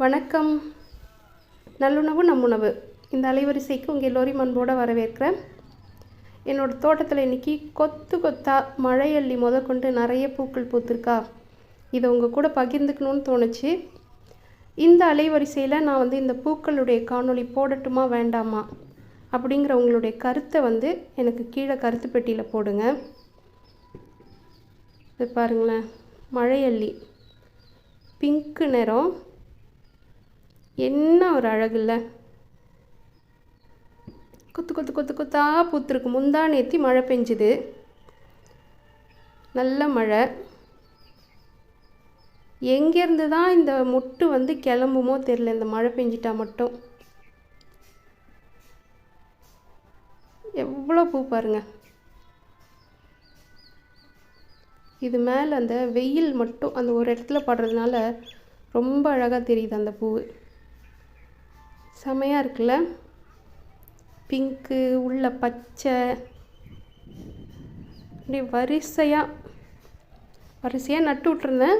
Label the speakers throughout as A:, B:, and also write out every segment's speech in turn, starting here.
A: வணக்கம். நல்லுணவு நம்முணவு. இந்த அலைவரிசைக்கு உங்கள் எல்லோரையும் அன்போடு வரவேற்கிறேன். என்னோடய தோட்டத்தில் இன்றைக்கி கொத்து கொத்தாக மழையள்ளி முதற்கொண்டு நிறைய பூக்கள் பூத்திருக்கா? இதை உங்கள் கூட பகிர்ந்துக்கணும்னு தோணுச்சு. இந்த அலைவரிசையில் நான் வந்து இந்த பூக்களுடைய காணொளி போடட்டுமா வேண்டாமா? அப்படிங்கிற உங்களுடைய கருத்தை வந்து எனக்கு கீழே கருத்து பெட்டியில் போடுங்க. இது பாருங்களேன். மழையள்ளி. பிங்க்கு நிறம். என்ன ஒரு அழகு இல்லை கொத்து கொத்து கொத்து கொத்தா பூத்துருக்கு. முந்தா ஏற்றி மழை பெஞ்சுது. நல்ல மழை. எங்கேருந்து தான் இந்த முட்டு வந்து கிளம்புமோ தெரில இந்த மழை பெஞ்சிட்டா மட்டும். எவ்வளோ பூ பாருங்க. இது மேலே அந்த வெயில் மட்டும் அந்த ஒரு இடத்துல படுறதுனால ரொம்ப அழகாக தெரியுது அந்த பூ செமையாக இருக்குல்ல? பிங்க்கு உள்ள பச்சை. அப்படியே வரிசையாக வரிசையாக நட்டு விட்ருந்தேன்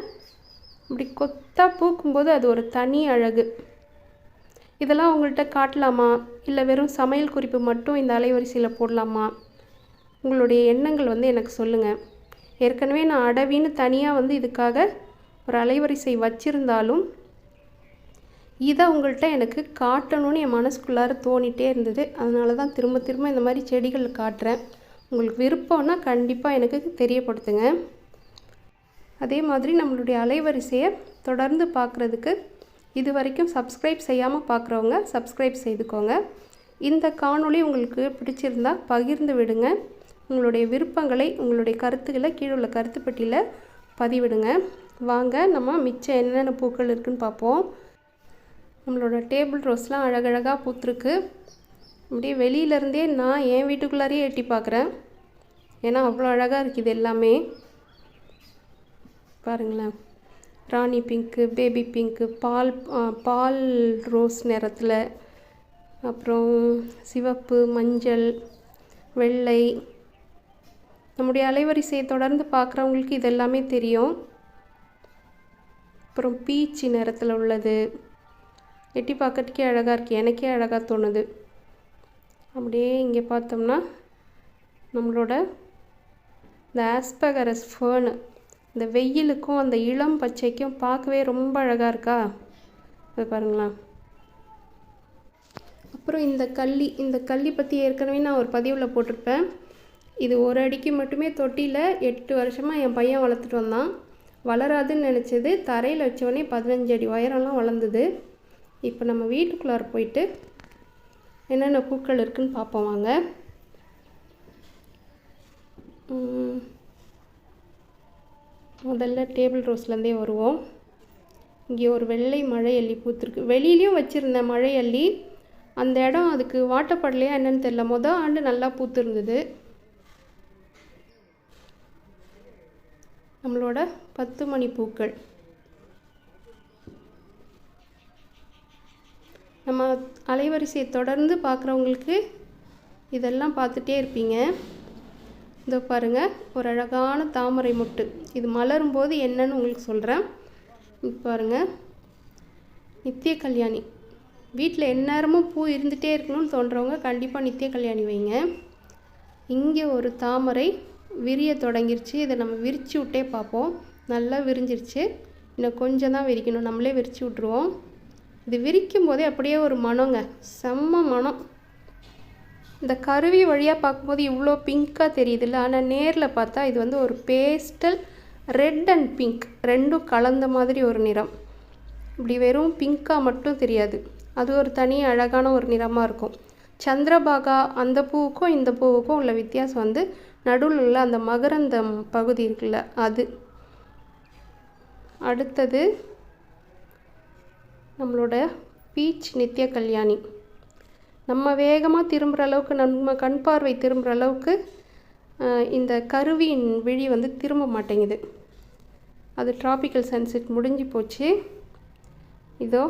A: இப்படி கொத்தாக பூக்கும்போது அது ஒரு தனி அழகு. இதெல்லாம் உங்கள்கிட்ட காட்டலாமா? இல்லை வெறும் சமையல் குறிப்பு மட்டும் இந்த அலைவரிசையில் போடலாமா? உங்களுடைய எண்ணங்கள் வந்து எனக்கு சொல்லுங்கள் ஏற்கனவே நான் அடவின்னு தனியாக வந்து இதுக்காக ஒரு அலைவரிசை வச்சுருந்தாலும் இதை உங்கள்கிட்ட எனக்கு காட்டணும்னு என் மனசுக்குள்ளார தோணிகிட்டே இருந்தது. அதனால தான் திரும்ப திரும்ப இந்த மாதிரி செடிகள் காட்டுறேன். உங்களுக்கு விருப்பம்னா கண்டிப்பாக எனக்கு தெரியப்படுத்துங்க. அதே மாதிரி நம்மளுடைய அலைவரிசையை தொடர்ந்து பார்க்குறதுக்கு இது வரைக்கும் சப்ஸ்கிரைப் செய்யாமல் பார்க்குறவங்க சப்ஸ்கிரைப் செய்துக்கோங்க. இந்த காணொளி உங்களுக்கு பிடிச்சிருந்தா பகிர்ந்து விடுங்க. உங்களுடைய விருப்பங்களை உங்களுடைய கருத்துக்களை கீழே உள்ள கருத்து பெட்டியில் பதிவிடுங்க. வாங்க நம்ம மிச்சம் என்னென்ன பூக்கள் இருக்குதுன்னு பார்ப்போம். நம்மளோட டேபிள் ரோஸ்லாம் அழகழகாக பூத்துருக்கு. அப்படியே வெளியிலேருந்தே நான் என் வீட்டுக்குள்ளாரையே எட்டி பார்க்குறேன். ஏன்னா அவ்வளோ அழகாக இருக்குது எல்லாமே. பாருங்களேன். ராணி பிங்க்கு பேபி பிங்க்கு பால் பால் ரோஸ் நிறத்தில். அப்புறம் சிவப்பு மஞ்சள் வெள்ளை. நம்முடைய அலைவரிசையை தொடர்ந்து பார்க்குறவங்களுக்கு இது எல்லாமே தெரியும். அப்புறம் பீச்சு நிறத்தில் உள்ளது. எட்டி பார்க்கறதுக்கே அழகாக இருக்குது எனக்கே அழகாக தோணுது. அப்படியே இங்கே பார்த்தோம்னா நம்மளோட இந்த ஆஸ்பகரஸ் ஃபேனு இந்த வெயிலுக்கும் அந்த இளம் பச்சைக்கும் பார்க்கவே ரொம்ப அழகாக இருக்கா? அது பாருங்களேன். அப்புறம் இந்த கள்ளி இந்த கள்ளி பற்றி ஏற்கனவே நான் ஒரு பதிவில் போட்டிருப்பேன். இது ஒரு அடிக்கு மட்டுமே தொட்டியில் எட்டு வருஷமாக என் பையன் வளர்த்துட்டு வந்தான். வளராதுன்னு நினச்சது தரையில் வச்சோடனே பதினஞ்சு அடி உயரம்லாம் வளர்ந்தது. இப்போ நம்ம வீட்டுக்குள்ளார போயிட்டு என்னென்ன பூக்கள் இருக்குதுன்னு பார்ப்போம் வாங்க. முதல்ல டேபிள் ரோஸ்லேருந்தே வருவோம். இங்கே ஒரு வெள்ளை மழை அள்ளி பூத்துருக்கு. வெளியிலையும் வச்சுருந்தேன் மழை அள்ளி அந்த இடம் அதுக்கு வாட்டப்படலையா என்னன்னு தெரில மொதல் ஆண்டு நல்லா பூத்துருந்தது. நம்மளோட பத்து மணி பூக்கள். நம்ம அலைவரிசையை தொடர்ந்து பார்க்குறவங்களுக்கு இதெல்லாம் பார்த்துட்டே இருப்பீங்க. இதோ பாருங்கள் ஒரு அழகான தாமரை மொட்டு. இது மலரும் போது என்னன்னு உங்களுக்கு சொல்கிறேன் பாருங்கள் நித்திய கல்யாணி. வீட்டில் எந்நேரமும் பூ இருந்துகிட்டே இருக்கணும்னு தோன்றவங்க கண்டிப்பாக நித்திய கல்யாணி வைங்க. இங்கே ஒரு தாமரை விரிய தொடங்கிருச்சு. இதை நம்ம விரித்து விட்டே பார்ப்போம். நல்லா விரிஞ்சிருச்சு. இன்னும் கொஞ்சம் தான் விரிக்கணும். நம்மளே விரித்து விட்ருவோம் இது விரிக்கும் போதே அப்படியே ஒரு மனங்க செம்ம மனம் இந்த கருவி வழியாக பார்க்கும்போது இவ்வளோ பிங்க்காக தெரியுதுல்ல. ஆனால் நேரில் பார்த்தா இது வந்து ஒரு பேஸ்டல் ரெட் அண்ட் பிங்க். ரெண்டும் கலந்த மாதிரி ஒரு நிறம். இப்படி வெறும் பிங்க்காக மட்டும் தெரியாது. அது ஒரு தனி அழகான ஒரு நிறமாக இருக்கும். சந்திரபாகா அந்த பூவுக்கும் இந்த பூவுக்கும் உள்ள வித்தியாசம் வந்து நடுவில் உள்ள அந்த மகரந்தம் பகுதி இருக்குல்ல அது. அடுத்தது நம்மளோட பீச் நித்ய கல்யாணி. நம்ம வேகமாக திரும்புகிற அளவுக்கு நம்ம கண் பார்வை திரும்புகிற அளவுக்கு இந்த கருவியின் விழி வந்து திரும்ப மாட்டேங்குது. அது டிராபிக்கல் சன்செட் முடிஞ்சு போச்சு. இதோ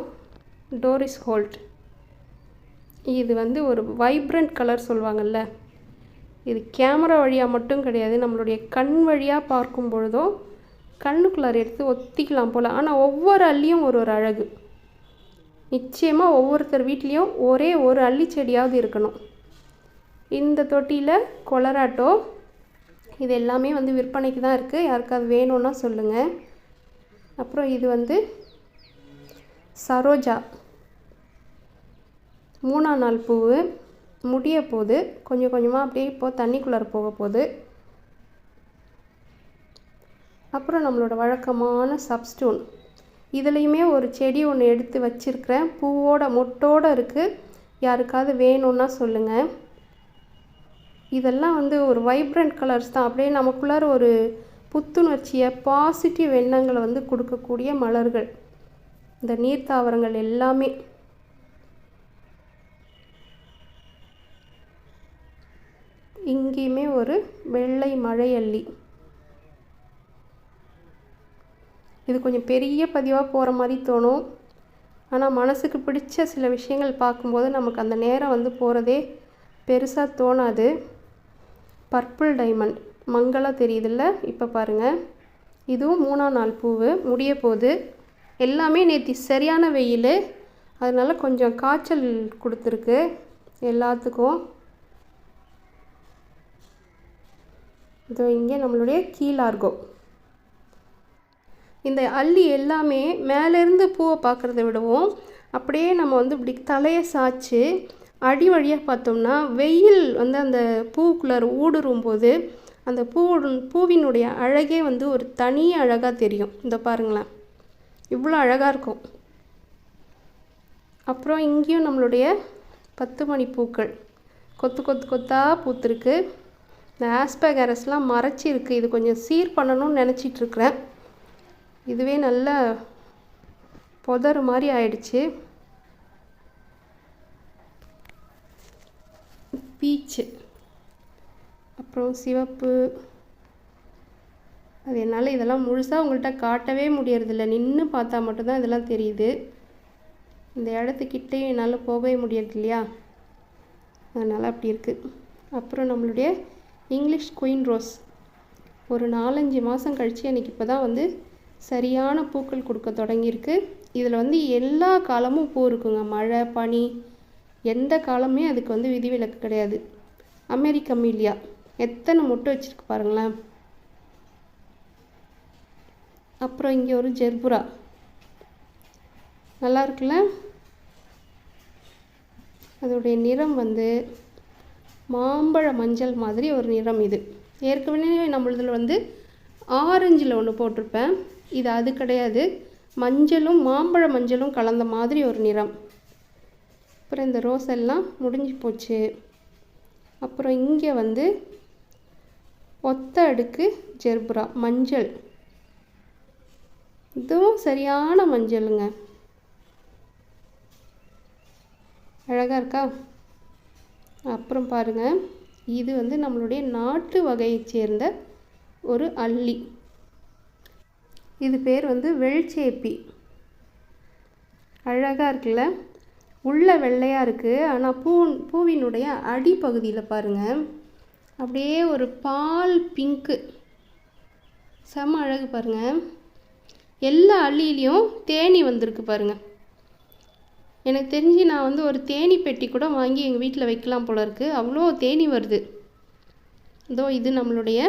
A: டோரிஸ் ஹோல்ட் இது வந்து ஒரு வைப்ரண்ட் கலர் சொல்லுவாங்கள்ல இது கேமரா வழியாக மட்டும் கிடையாது. நம்மளுடைய கண் வழியாக பார்க்கும் பொழுதோ கண்ணுக்குள்ளார எடுத்து ஒத்திக்கலாம் போல். ஆனால் ஒவ்வொரு அள்ளியும் ஒரு ஒரு அழகு. நிச்சயமாக ஒவ்வொருத்தர் வீட்லேயும் ஒரே ஒரு அள்ளி செடியாவது இருக்கணும். இந்த தொட்டியில் கொலராட்டோ இது எல்லாமே வந்து விற்பனைக்கு தான் இருக்குது யாருக்காவது வேணும்னா சொல்லுங்கள் அப்புறம் இது வந்து சரோஜா. மூணாம் நாள் பூவு முடிய போகுது கொஞ்சம் கொஞ்சமாக அப்படியே இப்போது தண்ணிக்குள்ளார போக போகுது. அப்புறம் நம்மளோட வழக்கமான சப்ஸ்டூன். இதுலேயுமே ஒரு செடி ஒன்று எடுத்து வச்சுருக்கிறேன். பூவோட மொட்டோடு இருக்குது யாருக்காவது வேணும்னா சொல்லுங்கள் இதெல்லாம் வந்து ஒரு வைப்ரண்ட் கலர்ஸ் தான். அப்படியே நமக்குள்ளார ஒரு புத்துணர்ச்சியை பாசிட்டிவ் எண்ணங்களை வந்து கொடுக்கக்கூடிய மலர்கள். இந்த நீர்த்தாவரங்கள் எல்லாமே. இங்கேயுமே ஒரு வெள்ளை மழையள்ளி. இது கொஞ்சம் பெரிய பதிவாக போகிற மாதிரி தோணும். ஆனால் மனசுக்கு பிடிச்ச சில விஷயங்கள் பார்க்கும்போது நமக்கு அந்த நேரம் வந்து போகிறதே பெருசாக தோணாது. பர்பிள் டைமண்ட் மங்களாக தெரியுதுல்ல? இப்போ பாருங்கள் இதுவும் மூணாம் நாள் பூவு முடிய போகுது. எல்லாமே நேற்று சரியான வெயில். அதனால் கொஞ்சம் காய்ச்சல் கொடுத்துருக்கு எல்லாத்துக்கும். இதோ இங்கே நம்மளுடைய கீழார்கோ இந்த அள்ளி எல்லாமே மேலேருந்து பூவை பார்க்குறத விடவும். அப்படியே நம்ம வந்து இப்படி தலையை சாய்ச்சி அடி வழியாக பார்த்தோம்னா வெயில் வந்து அந்த பூக்குள்ளார ஊடுருவும் போது அந்த பூ பூவினுடைய அழகே வந்து ஒரு தனி அழகாக தெரியும். இந்த பாருங்களேன். இவ்வளோ அழகாக இருக்கும். அப்புறம் இங்கேயும் நம்மளுடைய பத்து மணி பூக்கள். கொத்து கொத்து கொத்தாக பூத்துருக்கு. இந்த ஆஸ்பகரஸ்லாம் மறைச்சி இருக்குது இது கொஞ்சம் சீர் பண்ணணும்னு நினச்சிட்ருக்குறேன் இதுவே நல்ல புதர் மாதிரி ஆயிடுச்சு. பீச்சு அப்புறம் சிவப்பு. அது என்னால் இதெல்லாம் முழுசாக உங்கள்கிட்ட காட்டவே முடியறதில்ல. நின்று பார்த்தா மட்டும்தான் இதெல்லாம் தெரியுது. இந்த இடத்துக்கிட்டே என்னால் போகவே முடியறது இல்லையா? அதனால் அப்படி இருக்குது அப்புறம் நம்மளுடைய இங்கிலீஷ் குயின் ரோஸ். ஒரு நாலஞ்சு மாதம் கழித்து எனக்கு இப்போ தான் வந்து சரியான பூக்கள் கொடுக்க தொடங்கியிருக்கு. இதில் வந்து எல்லா காலமும் பூ இருக்குங்க. மழை பனி எந்த காலமே அதுக்கு வந்து விதிவிலக்கு கிடையாது. அமெரிக்க மீலியா எத்தனை மொட்டை வச்சுருக்கு பாருங்களேன். அப்புறம் இங்கே ஒரு ஜெர்புரா. நல்லா இருக்குல்ல? அதோடைய நிறம் வந்து மாம்பழ மஞ்சள் மாதிரி ஒரு நிறம் இது. ஏற்கனவே நம்மளதில் வந்து ஆரஞ்சில் ஒன்று போட்டிருப்பேன். இது அது கிடையாது. மஞ்சளும் மாம்பழ மஞ்சளும் கலந்த மாதிரி ஒரு நிறம். அப்புறம் இந்த ரோஸ் எல்லாம் முடிஞ்சு போச்சு. அப்புறம் இங்கே வந்து ஒத்த அடுக்கு ஜெர்புரா மஞ்சள். இதுவும் சரியான மஞ்சளுங்க. அழகாக இருக்கா? அப்புறம் பாருங்கள் இது வந்து நம்மளுடைய நாட்டு வகையை சேர்ந்த ஒரு அள்ளி இது பேர் வந்து வெள்சேப்பி. அழகாக இருக்குல்ல? உள்ள வெள்ளையாக இருக்குது ஆனால் பூ பூவினுடைய அடிப்பகுதியில் பாருங்கள் அப்படியே ஒரு பால் பிங்க்கு செம்ம அழகு பாருங்கள் எல்லா அள்ளியிலையும் தேனி வந்திருக்கு பாருங்கள் எனக்கு தெரிஞ்சு நான் வந்து ஒரு தேனி பெட்டி கூட வாங்கி எங்கள் வீட்டில் வைக்கலாம் போல இருக்குது அவ்வளோ தேனி வருது. இதோ இது நம்மளுடைய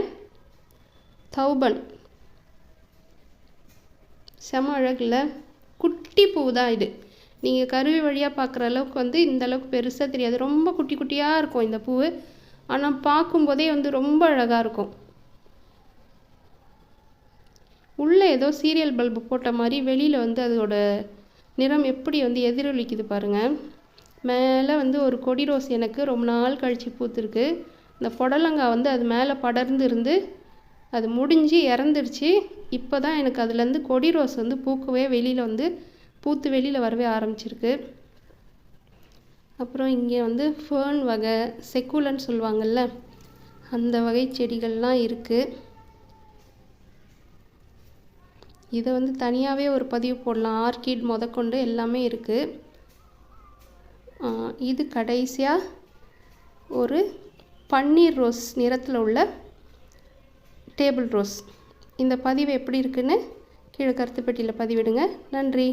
A: தௌபன். செம அழகில் குட்டி பூ தான் இது. நீங்கள் கருவி வழியாக பார்க்குற அளவுக்கு வந்து இந்த அளவுக்கு பெருசாக தெரியாது. ரொம்ப குட்டி குட்டியாக இருக்கும் இந்த பூ ஆனால் பார்க்கும்போதே வந்து ரொம்ப அழகாக இருக்கும். உள்ளே ஏதோ சீரியல் பல்பு போட்ட மாதிரி வெளியில் வந்து அதோட நிறம் எப்படி வந்து எதிரொலிக்குது பாருங்கள் மேலே வந்து ஒரு கொடி ரோஸ் எனக்கு ரொம்ப நாள் கழித்து பூத்துருக்கு. இந்த புடலங்காய் வந்து அது மேலே படர்ந்து இருந்து அது முடிஞ்சு இறந்துருச்சு. இப்போ தான் எனக்கு அதுலேருந்து கொடி ரோஸ் வந்து பூக்கவே வெளியில் வந்து பூத்து வெளியில் வரவே ஆரம்பிச்சிருக்கு. அப்புறம் இங்கே வந்து ஃபேர்ன் வகை செக்குலன்னு சொல்லுவாங்கள்ல அந்த வகை செடிகள்லாம் இருக்குது இதை வந்து தனியாகவே ஒரு பதிவு போடலாம். ஆர்கிட் முதற்கொண்டு எல்லாமே இருக்குது இது கடைசியாக ஒரு பன்னீர் ரோஸ் நிறத்தில் உள்ள டேபிள் ரோஸ். இந்த பதிவு எப்படி இருக்குன்னு கீழே கருத்துப்பட்டியில் பதிவிடுங்க. நன்றி.